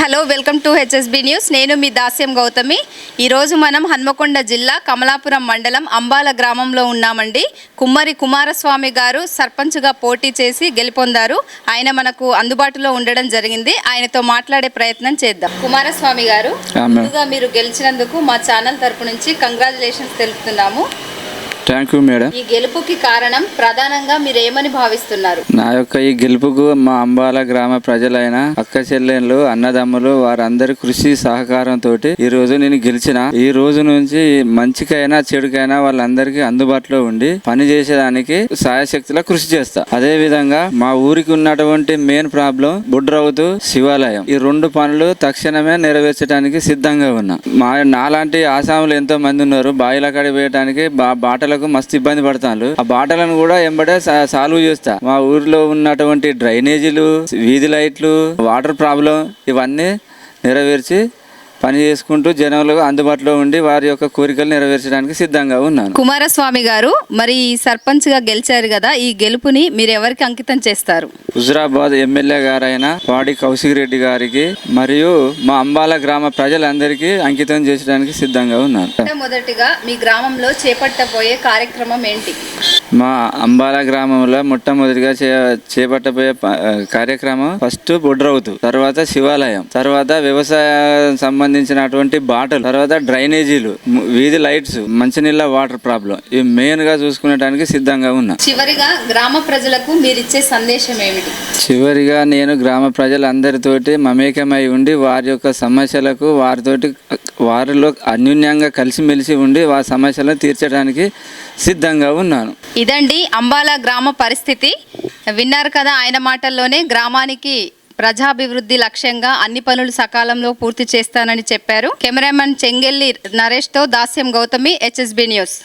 Hello welcome to HSB news. నేను మీ దాస్యం గౌతమి. ఈరోజు మనం హన్మకొండ జిల్లా కమలాపురం మండలం అంబాల గ్రామంలో ఉన్నామండి. కుమ్మరి కుమారస్వామి గారు సర్పంచ్గా పోటీ చేసి గెలుపొందారు. ఆయన మనకు అందుబాటులో ఉండడం జరిగింది. ఆయనతో మాట్లాడే ప్రయత్నం చేద్దాం. కుమారస్వామి గారు. ముందుగా మీరు గెలిచినందుకు మా ఛానల్ తరపు నుంచి కంగ్రాచులేషన్స్ తెలుపుతున్నాము. థ్యాంక్ యూ మేడం ఈ గెలుపుకి కారణం ప్రధానంగా మీరు ఏమని భావిస్తున్నారు? నా యొక్క ఈ గెలుపుకు మా అంబాల గ్రామ ప్రజలైన అక్క చెల్లెళ్ళు అన్నదమ్ములు వారందరి కృషి సహకారంతో ఈ రోజు నేను గెలిచిన. ఈ రోజు నుంచి మంచికైనా చెడుకైనా వాళ్ళందరికీ అందుబాటులో ఉండి పని చేసేదానికి సాయశక్తిలో కృషి చేస్తా. అదే విధంగా మా ఊరికి ఉన్నటువంటి మెయిన్ ప్రాబ్లం బుడ్రవుతు శివాలయం. ఈ రెండు పనులు తక్షణమే నెరవేర్చడానికి సిద్ధంగా ఉన్నా. మా నాలాంటి ఆసాములు ఎంతో మంది ఉన్నారు. బాయిల కాడికి పోయడానికి బా బాటలకు మస్తు ఇబ్బంది పడతాను ఆ బాటలను కూడా ఎంబడే సాల్వ్ చేస్తా. మా ఊర్లో ఉన్నటువంటి డ్రైనేజీలు వీధి లైట్లు వాటర్ ప్రాబ్లం ఇవన్నీ నెరవేర్చి పని చేసుకుంటూ జనాలకు అందుబాటులో ఉండి వారి యొక్క కోరికలు నెరవేర్చడానికి సిద్ధంగా ఉన్నాను. కుమారస్వామి గారు మరి ఈ సర్పంచ్గా గెలిచారు కదా ఈ గెలుపుని మీరు ఎవరికి అంకితం చేస్తారు? హుజరాబాద్ ఎమ్మెల్యే గారైన వాడి కౌశిక్ రెడ్డి గారికి మరియు మా అంబాల గ్రామ ప్రజలందరికీ అంకితం చేసడానికి సిద్ధంగా ఉన్నాను. మొదటిగా మీ గ్రామంలో చేపట్టబోయే కార్యక్రమం ఏంటి? మా అంబాల గ్రామంలో మొట్టమొదటిగా చే చేపట్టబోయే కార్యక్రమం ఫస్ట్ బొడ్రవుతు తర్వాత శివాలయం తర్వాత వ్యవసాయ సంబంధించినటువంటి బాటలు తర్వాత డ్రైనేజీలు వీధి లైట్స్ మంచినీళ్ళ వాటర్ ప్రాబ్లం ఇవి మెయిన్గా చూసుకునేటానికి సిద్ధంగా ఉన్నా. చివరిగా గ్రామ ప్రజలకు మీరిచ్చే సందేశం ఏమిటి చివరిగా నేను గ్రామ ప్రజలందరితోటి మమేకమై ఉండి వారి యొక్క సమస్యలకు వారితోటి వారిలో అన్యూన్యంగా కలిసిమెలిసి ఉండి వారి సమస్యలను తీర్చడానికి సిద్ధంగా ఉన్నాను. ఇదండి అంబాల గ్రామ పరిస్థితి. విన్నారు కదా ఆయన మాటల్లోనే గ్రామానికి ప్రజాభివృద్ధి లక్ష్యంగా అన్ని పనులు సకాలంలో పూర్తి చేస్తానని చెప్పారు. కెమెరామెన్ చెంగెల్లి నరేష్తో దాస్యం గౌతమి హెచ్ఎస్బి న్యూస్.